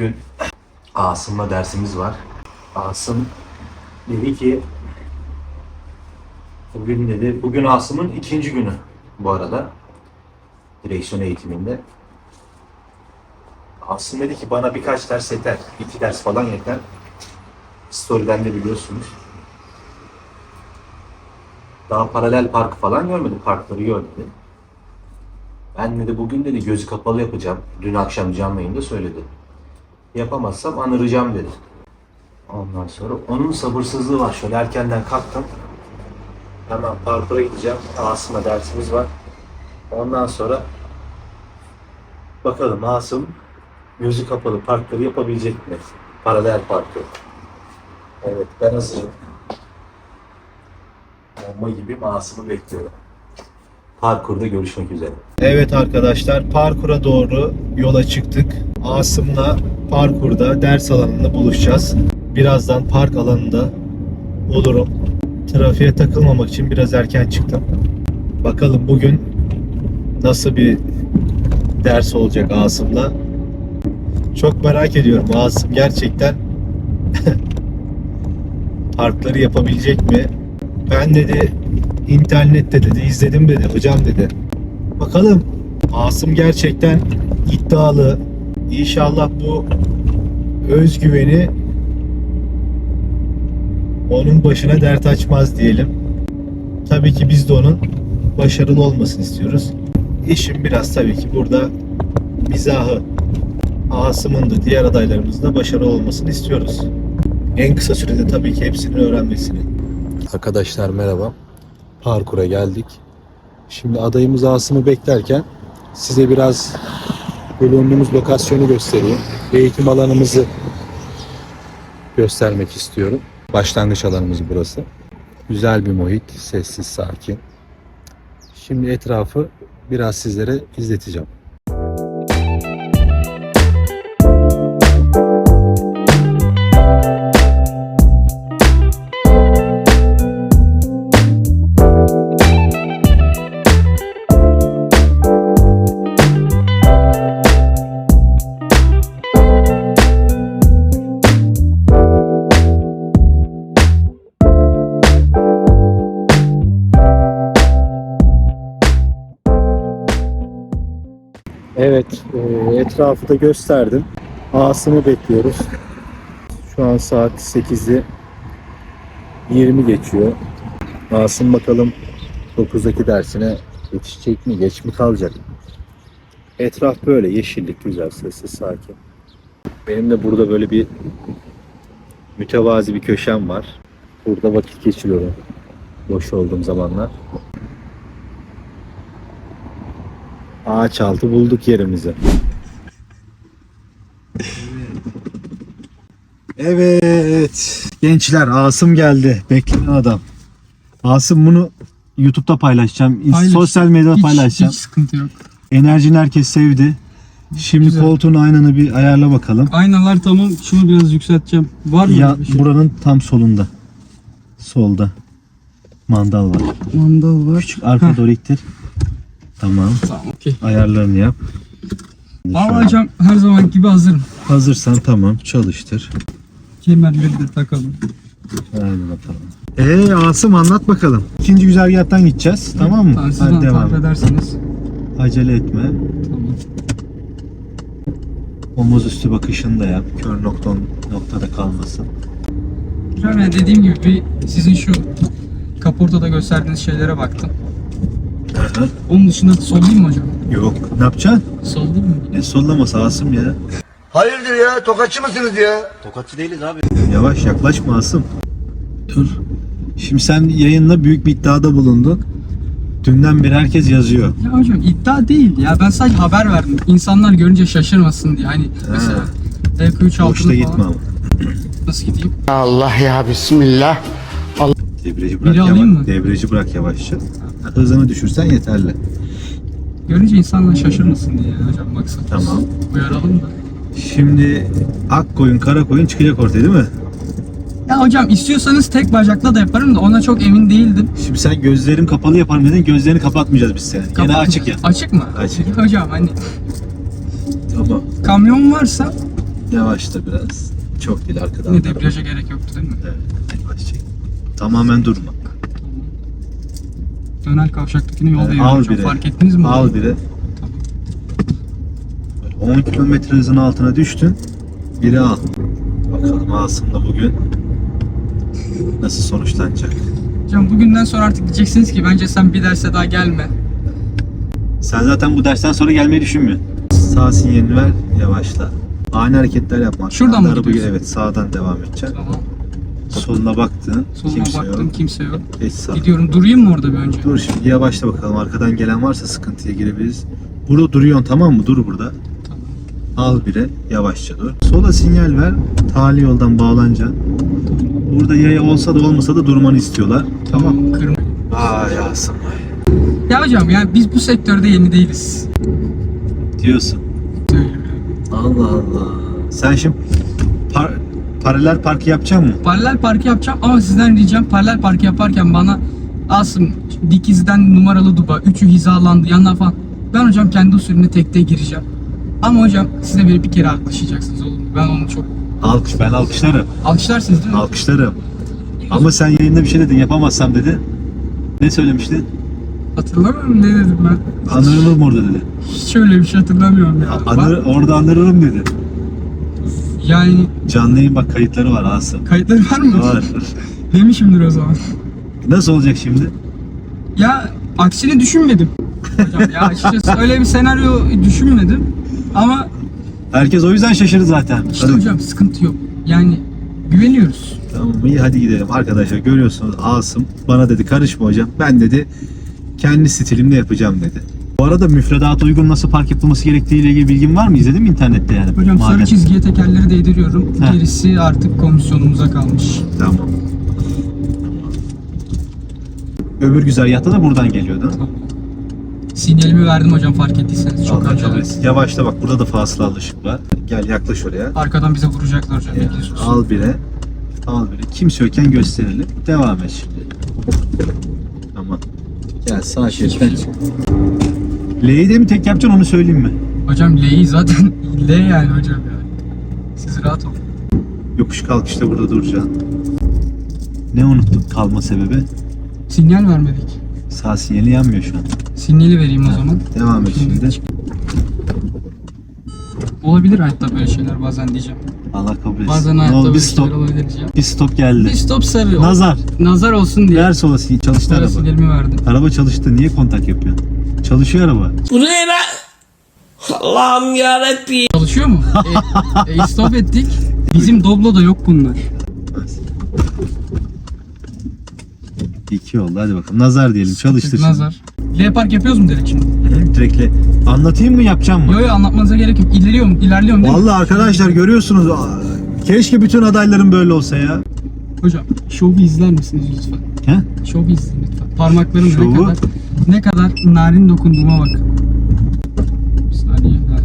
Bugün Asım'la dersimiz var. Asım dedi ki bugün dedi bugün Asım'ın ikinci günü bu arada direksiyon eğitiminde. Asım dedi ki bana birkaç ders yeter. iki ders falan yeter. Story'den de biliyorsunuz. Daha paralel park falan görmedim. Parkları gördü. Ben dedi bugün dedi gözü kapalı yapacağım. Dün akşam canlı yayında söyledi. Yapamazsam anıracağım dedi. Ondan sonra onun sabırsızlığı var. Şöyle erkenden kalktım. Hemen parkura gideceğim. Asım'la dersimiz var. Ondan sonra bakalım Asım gözü kapalı parkları yapabilecek mi? Paralel parkı. Evet ben hazırım. Bomba gibi Asım'ı bekliyorum. Parkurda görüşmek üzere. Evet arkadaşlar parkura doğru yola çıktık. Asım'la parkurda ders alanında buluşacağız. Birazdan park alanında olurum. Trafiğe takılmamak için biraz erken çıktım. Bakalım bugün nasıl bir ders olacak Asım'la. Çok merak ediyorum Asım gerçekten parkları yapabilecek mi? Ben dedi internette dedi izledim dedi hocam dedi. Bakalım Asım gerçekten iddialı. İnşallah bu özgüveni onun başına dert açmaz diyelim. Tabii ki biz de onun başarılı olmasını istiyoruz. İşim biraz tabii ki burada mizahı. Asım'ın da diğer adaylarımızın da başarılı olmasını istiyoruz. En kısa sürede tabii ki hepsini öğrenmesini. Arkadaşlar merhaba. Parkura geldik. Şimdi adayımız Asım'ı beklerken size biraz bulunduğumuz lokasyonu göstereyim. Eğitim alanımızı göstermek istiyorum. Başlangıç alanımız burası. Güzel bir muhit, sessiz, sakin. Şimdi etrafı biraz sizlere izleteceğim. Etrafı da gösterdim. Asım'ı bekliyoruz. Şu an saat 8'i 20 geçiyor. Asım bakalım 9'daki dersine yetişecek mi, geç mi kalacak? Etraf böyle yeşillik, güzel, sessiz, sakin. Benim de burada böyle bir mütevazi bir köşem var. Burada vakit geçiriyorum. Boş olduğum zamanlar. Ağaç altı bulduk yerimizi. Evet. Gençler Asım geldi. Beklenen adam. Asım bunu YouTube'da paylaşacağım. Paylaş. Sosyal medyada Hiç, paylaşacağım. hiç sıkıntı yok. Enerjini herkes sevdi. Şimdi Güzel. koltuğun aynanı bir ayarla bakalım. Aynalar tamam. Şunu biraz yükselteceğim. Var mı Ya bir şey? buranın tam solunda. Solda. Mandal var. Mandal var. Arka Heh, doğru ittir. Tamam. Tamam okey. Ayarlarını yap. Ama Şöyle. hocam her zaman gibi hazırım. Hazırsan tamam çalıştır. Kemerleri de takalım. Hadi bakalım. Ee Asım anlat bakalım. İkinci güzergahtan gideceğiz. Tamam mı? Siz Hadi devam. tarif ederseniz. Acele etme. Tamam. Omuz üstü bakışını da yap. Kör nokta noktada kalmasın. Yani dediğim gibi bir sizin şu kaportada gösterdiğiniz şeylere baktım. Onun dışında sollayayım mı hocam? Yok. Ne yapacaksın? Sollayayım mı? Ne sollaması Asım ya. Hayırdır ya? Tokatçı mısınız ya? Yavaş yaklaşma Asım. Dur. Şimdi sen yayınla büyük bir iddiada bulundun. Dünden beri herkes yazıyor. Ya hocam iddia değil ya. Ben sadece haber verdim. İnsanlar görünce şaşırmasın diye. Hani mesela DK3 Boşta altını gitme falan. ama. Nasıl gideyim? Allah ya bismillah. Debriyajı bırak Biri alayım yavaş. mı? Debriyajı bırak yavaşça. Hızını düşürsen yeterli. Görünce insanlar şaşırmasın diye hocam maksat. Tamam. Uyaralım da. Şimdi ak koyun kara koyun çıkacak ortaya değil mi? Ya hocam istiyorsanız tek bacakla da yaparım da ona çok emin değildim. Şimdi sen gözlerim kapalı yaparım dedin. Gözlerini kapatmayacağız biz seni. Gene Kapat- açık ya. Açık mı? Açık. Hocam hani Tamam. kamyon varsa Yavaşla biraz. Çok değil arkadan. ne debriyaja gerek yoktu değil mi? Evet. Yavaş çek. Tamamen durma. Dönel kavşaktakini yolda Evet, al hocam. biri. Fark ettiniz mi? Al biri. Böyle 10 kilometre hızın altına düştün. Biri al. Bakalım Asım'la bugün nasıl sonuçlanacak. Hocam bugünden sonra artık diyeceksiniz ki bence sen bir derse daha gelme. Sen zaten bu dersten sonra gelmeyi düşünmüyorsun. Sağ sinyalini ver, yavaşla. Ani hareketler yapma. Şuradan mı gidiyorsun? Evet, sağdan devam edeceksin. Tamam. Soluna baktın, Soluma kimse baktım yok. kimse yok. Geç sağa. Gidiyorum durayım mı orada bir önce? Dur şimdi yavaşla bakalım. Arkadan gelen varsa sıkıntıya girebiliriz. Burada duruyorsun tamam mı? Dur burada. Al biri, yavaşça dur. Sola sinyal ver, tali yoldan bağlanacaksın. Burada yaya olsa da olmasa da durmanı istiyorlar. Tamam. Kırmızı. Vay Asım vay. Ya hocam yani biz bu sektörde yeni değiliz. Diyorsun. Yani. Allah Allah. Sen şimdi par- paralel park yapacak mı? Paralel parkı yapacağım ama sizden ricam paralel parkı yaparken bana Asım dikizden numaralı duba, üçü hizalandı yanına falan. Ben hocam kendi usulüne tekte gireceğim. Ama hocam siz de bir kere alkışlayacaksınız olur mu? Ben onu çok Alkış, ben alkışlarım. alkışlarsınız değil mi? Alkışlarım. Ama sen yayında bir şey dedin, yapamazsam dedi. Ne söylemiştin? Hatırlamıyorum ne dedim ben. Anırırım orada dedi. Hiç öyle bir şey hatırlamıyorum ya. Anır, orada anırırım dedi. Yani Canlı yayın bak kayıtları var Asım. kayıtları var mı? Var. Demişimdir o zaman. Nasıl olacak şimdi? Ya aksini düşünmedim. Hocam ya açıkçası öyle bir senaryo düşünmedim. Ama Herkes o yüzden şaşırdı zaten. işte Hadi. hocam sıkıntı yok. Yani güveniyoruz. Tamam iyi hadi gidelim arkadaşlar görüyorsunuz Asım bana dedi karışma hocam ben dedi kendi stilimle yapacağım dedi. Bu arada müfredata uygun nasıl park yapılması gerektiği ile ilgili bilgin var mı? İzledin mi internette yani? Hocam sarı Madem. çizgiye tekerleri değdiriyorum. Heh. Gerisi artık komisyonumuza kalmış. Tamam. Öbür güzergahta da buradan geliyordu. Sinyalimi verdim hocam fark ettiyseniz. Çok acele. etsin. Yavaşla bak burada da fasıla alışık var. Gel yaklaş oraya. Arkadan bize vuracaklar hocam. Bilginiz olsun. al bire. Al bire. Kimse yokken gösterelim. Devam et şimdi. Tamam. Gel sağ şeritten çık. L'yi de mi tek yapacaksın onu söyleyeyim mi? Hocam L'yi zaten L yani hocam yani. Siz rahat olun. Yokuş kalkışta burada duracaksın. Ne unuttuk kalma sebebi? Sinyal vermedik. Sağ sinyali yanmıyor şu an. Sinyali vereyim o zaman. Devam et şimdi. Olabilir hayatta böyle şeyler bazen diyeceğim. Allah kabul etsin. Bazen hayatta böyle Bir şeyler stop. olabilir diyeceğim. Bir stop geldi. Bir stop sarı. Nazar. Nazar olsun diye. Ver sola sinyal. Çalıştı araba. sinyalimi verdim. Araba çalıştı. Niye kontak yapıyorsun? Çalışıyor araba. Bu ne lan? Allah'ım yarabbim. Çalışıyor mu? e, e, stop ettik. Bizim Doblo'da yok bunlar. İki oldu. Hadi bakalım. Nazar diyelim. Çalıştır şimdi. Nazar. L park yapıyoruz mu direkt şimdi? Hı, Direktle. Anlatayım mı yapacağım mı? Yo yo anlatmanıza gerek yok. İlerliyorum, ilerliyorum değil mi? Vallahi arkadaşlar görüyorsunuz. aa, Keşke bütün adayların böyle olsa ya. Hocam şovu izler misiniz lütfen? He? Şovu izleyin lütfen. Parmaklarım Şovu? ne kadar ne kadar narin dokunduğuma bak. Bir saniye. Ha.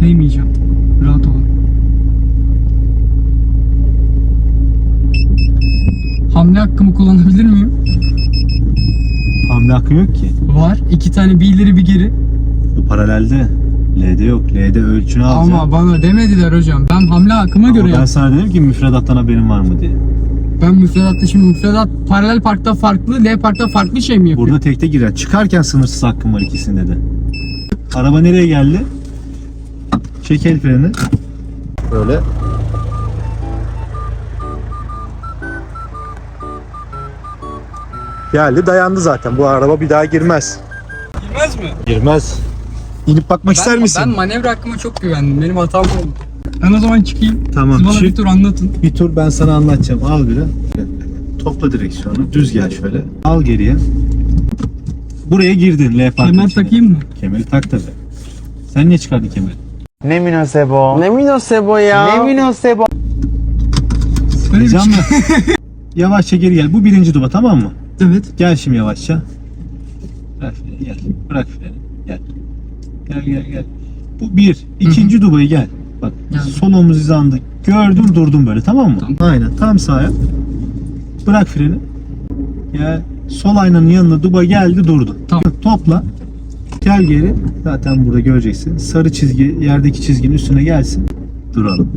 Değmeyeceğim. Rahat olun. Hamle hakkımı kullanabilir miyim? Hamle hakkı yok ki. Var. İki tane bir ileri bir geri. Bu paralelde. L'de yok. L'de ölçünü alacaksın. Ama bana demediler hocam. Ben hamle hakkıma Ama göre ben yaptım. sana dedim ki müfredattan haberin var mı diye. Ben müfredatta şimdi müfredat paralel parkta farklı, L parkta farklı şey mi yapıyor? Burada tekte girer. Çıkarken sınırsız hakkım var ikisinde de. Araba nereye geldi? Çek el freni. Böyle. Geldi dayandı zaten. Bu araba bir daha girmez. Girmez mi? Girmez. İnip bakmak ister ben, misin? Ben manevra hakkıma çok güvendim. Benim hatam oldu. Ben o zaman çıkayım. Tamam, Siz bana çık. bir tur anlatın. Bir tur ben sana anlatacağım. Al biri. Topla direksiyonu. Düz gel şöyle. Al geriye. Buraya girdin L parkın Kemer içine. takayım mı? Kemeri tak tabi. Sen niye çıkardın kemeri? Ne münasebo. Ne münasebo ya. Ne münasebo. Böyle bir Heyecan şey-? Yavaşça geri gel. Bu birinci duba tamam mı? Evet. Gel şimdi yavaşça. Bırak freni gel. Bırak freni. Gel. Gel gel gel. Bu bir. İkinci dubayı gel. Bak Geldim. sol omuz hizanda gördüm durdum böyle tamam mı? Tamam. Aynen tam sağa. Bırak freni. Gel. Sol aynanın yanına duba geldi durdu. Tamam. Topla. Gel geri. Zaten burada göreceksin. Sarı çizgi yerdeki çizginin üstüne gelsin. Duralım.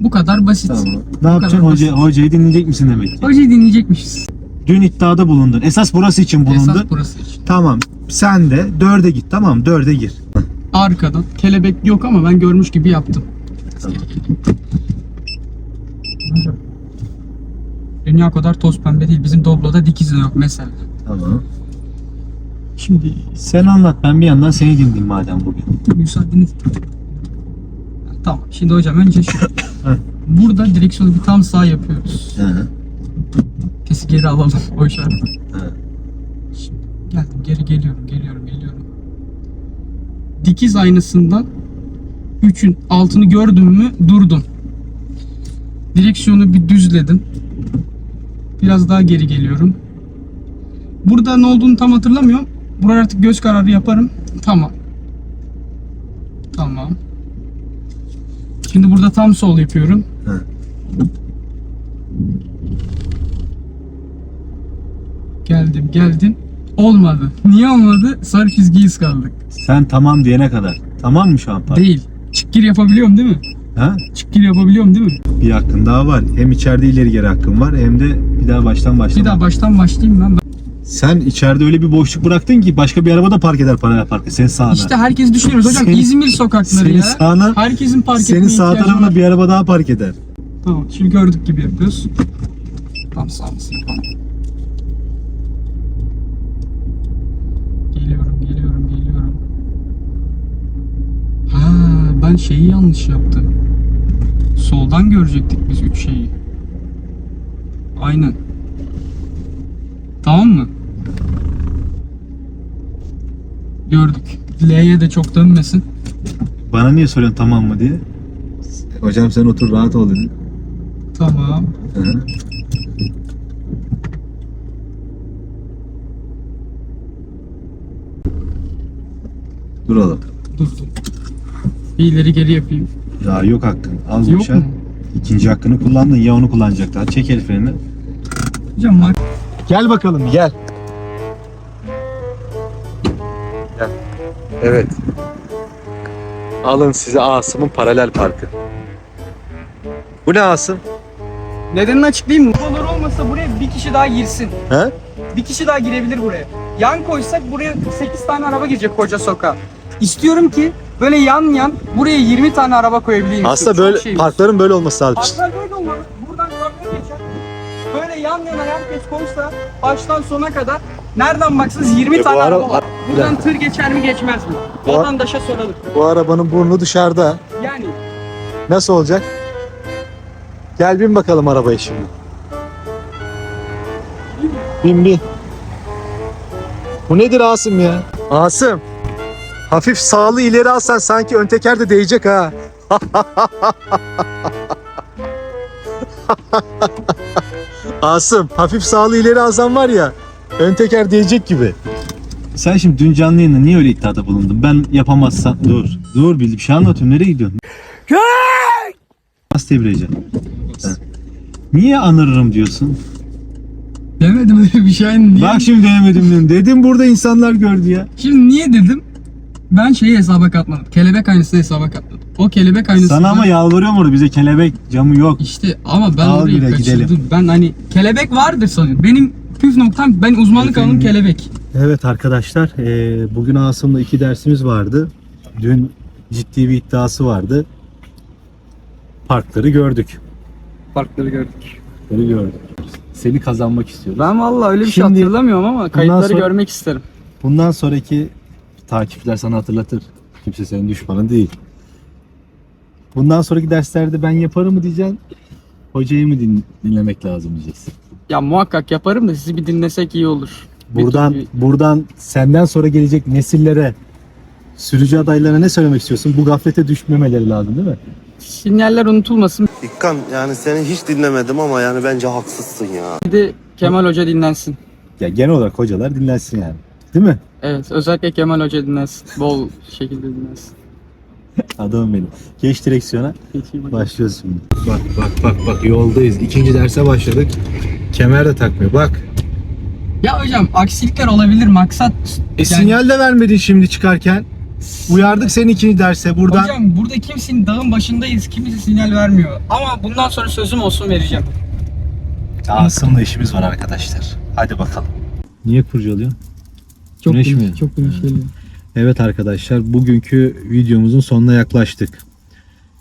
Bu kadar basit. Tamam. Ne yapacaksın? kadar Hoca, basit. hocayı dinleyecek misin demek ki? Hocayı dinleyecekmişiz. Dün iddiada bulundun. Esas burası için bulundun. Esas burası için. Tamam. Sen de dörde git. Tamam dörde gir. Arkadan. Kelebek yok ama ben görmüş gibi yaptım. Hocam. Dünya kadar toz pembe değil. Bizim Doblo'da dikiz de yok mesela. Tamam. Şimdi Sen anlat ben bir yandan seni dinleyeyim madem bugün. müsaadeniz. Tamam. Şimdi hocam önce şu. Burada direksiyonu bir tam sağ yapıyoruz. Vitesi geri alalım o işareti. Şimdi geldim geri geliyorum geliyorum geliyorum. Dikiz aynasından 3'ün altını gördüm mü durdum. Direksiyonu bir düzledim. Biraz daha geri geliyorum. Burada ne olduğunu tam hatırlamıyorum. Buraya artık göz kararı yaparım. Tamam. Tamam. Şimdi burada tam sol yapıyorum. Hı. Geldim geldim. Olmadı. Niye olmadı? Sarı çizgiyi ıskaldık. Sen tamam diyene kadar. Tamam mı şu an? Park? Değil. Çık gir yapabiliyorum değil mi? Ha? Çık gir yapabiliyorum değil mi? Bir hakkın daha var. Hem içeride ileri geri hakkın var hem de bir daha baştan başla. Bir daha baştan başlayayım ben. Sen içeride öyle bir boşluk bıraktın ki başka bir araba da park eder paralel parka. Senin sağına. İşte herkes düşünüyoruz hocam Senin- İzmir sokakları senin ya. sağına- Herkesin park Senin sağ var. bir araba daha park eder. Tamam şimdi gördük gibi yapıyoruz. Tam sağımızı yapalım. Geliyorum geliyorum geliyorum. Ha ben şeyi yanlış yaptım. Soldan görecektik biz üç şeyi. Aynen. Tamam mı? Gördük. L'ye de çok dönmesin. Bana niye soruyorsun tamam mı diye? Hocam sen otur rahat ol dedi. Tamam. Hı. Duralım. Durdum. Bir ileri geri yapayım. Ya yok hakkın. Az Yok boşa. mu? İkinci hakkını kullandın ya onu kullanacaklar. Çek el freni. Hocam bak. Gel bakalım gel. Gel. Evet. Alın size Asım'ın paralel parkı. Bu ne Asım? Nedenini açıklayayım mı? Olur olmasa buraya bir kişi daha girsin. He? Bir kişi daha girebilir buraya. Yan koysak buraya 8 tane araba girecek koca sokağa. İstiyorum ki böyle yan yan buraya 20 tane araba koyabileyim. Aslında böyle şeyimiz. parkların böyle olması lazım. Parklar böyle olmalı. Buradan kamyon geçer. Böyle yan yana herkes koysa baştan sona kadar nereden baksanız 20 E bu tane ara- araba var. Buradan tır geçer mi geçmez mi? Bu- Vatandaşa soralım. Bu arabanın burnu dışarıda. Yani Nasıl olacak? Gel bin bakalım arabaya şimdi. Bin bin. Bu nedir Asım ya? Asım. Hafif sağlı ileri alsan sanki ön teker de değecek ha. Asım hafif sağlı ileri alsan var ya ön teker değecek gibi. Sen şimdi dün canlı yayında niye öyle iddiada bulundun? Ben yapamazsam dur. Dur bir şey anlatıyorum. Nereye gidiyorsun? Nasıl devireceğim? Niye anırırım diyorsun? demedim öyle bir şey. Niye? Bak şimdi denemedim dedim. Dedim burada insanlar gördü ya. Şimdi niye dedim? Ben şeyi hesaba katmadım. Kelebek aynasını hesaba katmadım. O kelebek aynası. Sana ama yalvarıyorum orada bize kelebek camı yok. İşte ama ben Al orayı bile, kaçırdım. gidelim. Ben hani kelebek vardır sanıyorum. Benim püf noktam ben uzmanlık Efendim? alanım kelebek. Evet arkadaşlar eee, bugün Asım'la iki dersimiz vardı. Dün ciddi bir iddiası vardı. Parkları gördük. Farkları gördük. Parkları gördük. Seni kazanmak istiyoruz. Ben vallahi öyle bir Şimdi- şey hatırlamıyorum ama kayıtları sonra- görmek isterim. Bundan sonraki takipçiler sana hatırlatır. Kimse senin düşmanın değil. Bundan sonraki derslerde ben yaparım mı diyeceksin. Hocayı mı din- dinlemek lazım diyeceksin. Ya muhakkak yaparım da sizi bir dinlesek iyi olur. Bir Buradan türlü- buradan senden sonra gelecek nesillere Sürücü adaylarına ne söylemek istiyorsun? Bu gaflete düşmemeleri lazım değil mi? Sinyaller unutulmasın. İkkan yani seni hiç dinlemedim ama yani bence haksızsın ya. Bir de Kemal Hoca dinlensin. Ya genel olarak hocalar dinlensin yani. Değil mi? Evet özellikle Kemal Hoca dinlensin. Bol şekilde dinlensin. Adamım benim. Geç direksiyona. Geçeyim. Başlıyoruz şimdi. Bak bak bak bak yoldayız. İkinci derse başladık. Kemer de takmıyor. Bak. Ya hocam aksilikler olabilir maksat. E sinyal de vermedin şimdi çıkarken. Uyardık seni ikinci derse buradan. Hocam burada kimsenin dağın başındayız. Kimse sinyal vermiyor. Ama bundan sonra sözüm olsun vereceğim. Asım'la işimiz var arkadaşlar. Hadi bakalım. Niye kurcalıyor? Çok Güneş mi? Çok geliyor. Evet arkadaşlar bugünkü videomuzun sonuna yaklaştık.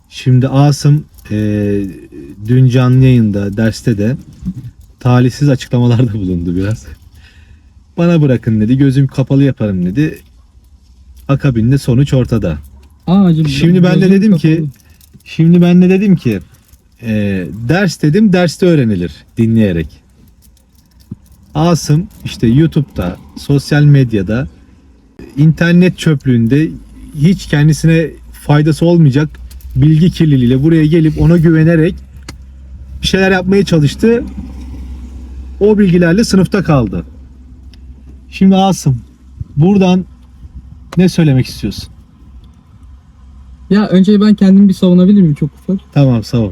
Şimdi Asım eee, dün canlı yayında derste de talihsiz açıklamalarda bulundu biraz. Bana bırakın dedi gözüm kapalı yaparım dedi. Akabinde sonuç ortada. Aa, Şimdi ben de dedim ki kapalı. şimdi ben de dedim ki eee, ders dedim derste öğrenilir dinleyerek. Asım işte YouTube'da, sosyal medyada, internet çöplüğünde hiç kendisine faydası olmayacak bilgi kirliliğiyle buraya gelip ona güvenerek bir şeyler yapmaya çalıştı. O bilgilerle sınıfta kaldı. Şimdi Asım buradan ne söylemek istiyorsun? Ya önce ben kendimi bir savunabilir miyim çok ufak? Tamam sağ ol.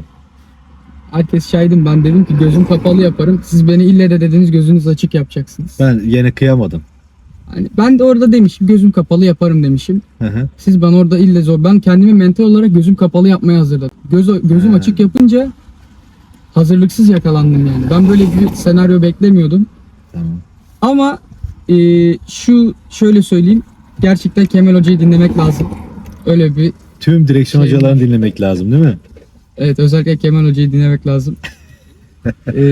Herkes şahidim ben dedim ki gözüm kapalı yaparım. Siz beni ille de dediniz gözünüz açık yapacaksınız. Ben yine kıyamadım. Hani ben de orada demişim gözüm kapalı yaparım demişim. Hı hı. Siz bana orada ille zor. Ben kendimi mental olarak gözüm kapalı yapmaya hazırladım. Göz, gözüm He. açık yapınca hazırlıksız yakalandım yani. Ben böyle bir senaryo beklemiyordum. Tamam. Ama e, şu şöyle söyleyeyim. Gerçekten Kemal Hoca'yı dinlemek lazım. Öyle bir Tüm direksiyon Şey- hocalarını dinlemek lazım değil mi? Evet özellikle Kemal Hoca'yı dinlemek lazım. E,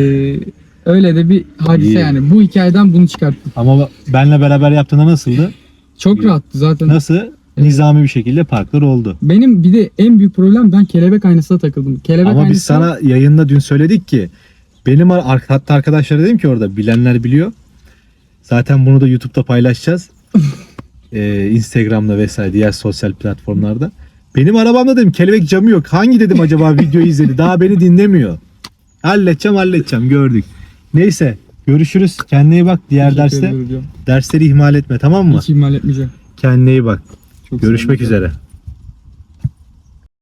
öyle de bir hadise İyi. yani. Bu hikayeden bunu çıkarttım. Ama benle beraber yaptığında nasıldı? Çok İyi. rahattı zaten. Nasıl? Nizami bir şekilde parklar oldu. Benim bir de en büyük problem ben kelebek aynasına takıldım. Kelebek Ama biz aynası sana yayında dün söyledik ki benim hatta arkadaşlara dedim ki orada bilenler biliyor. Zaten bunu da YouTube'da paylaşacağız. Ee, Instagram'da vesaire diğer sosyal platformlarda. Benim arabamda dedim kelebek camı yok. Hangi dedim acaba videoyu izledi? Daha beni dinlemiyor. Halledeceğim halledeceğim gördük. Neyse görüşürüz. Kendine iyi bak diğer derste. Dersleri ihmal etme tamam mı? Hiç ihmal etmeyeceğim. Kendine iyi bak. Çok Görüşmek üzere.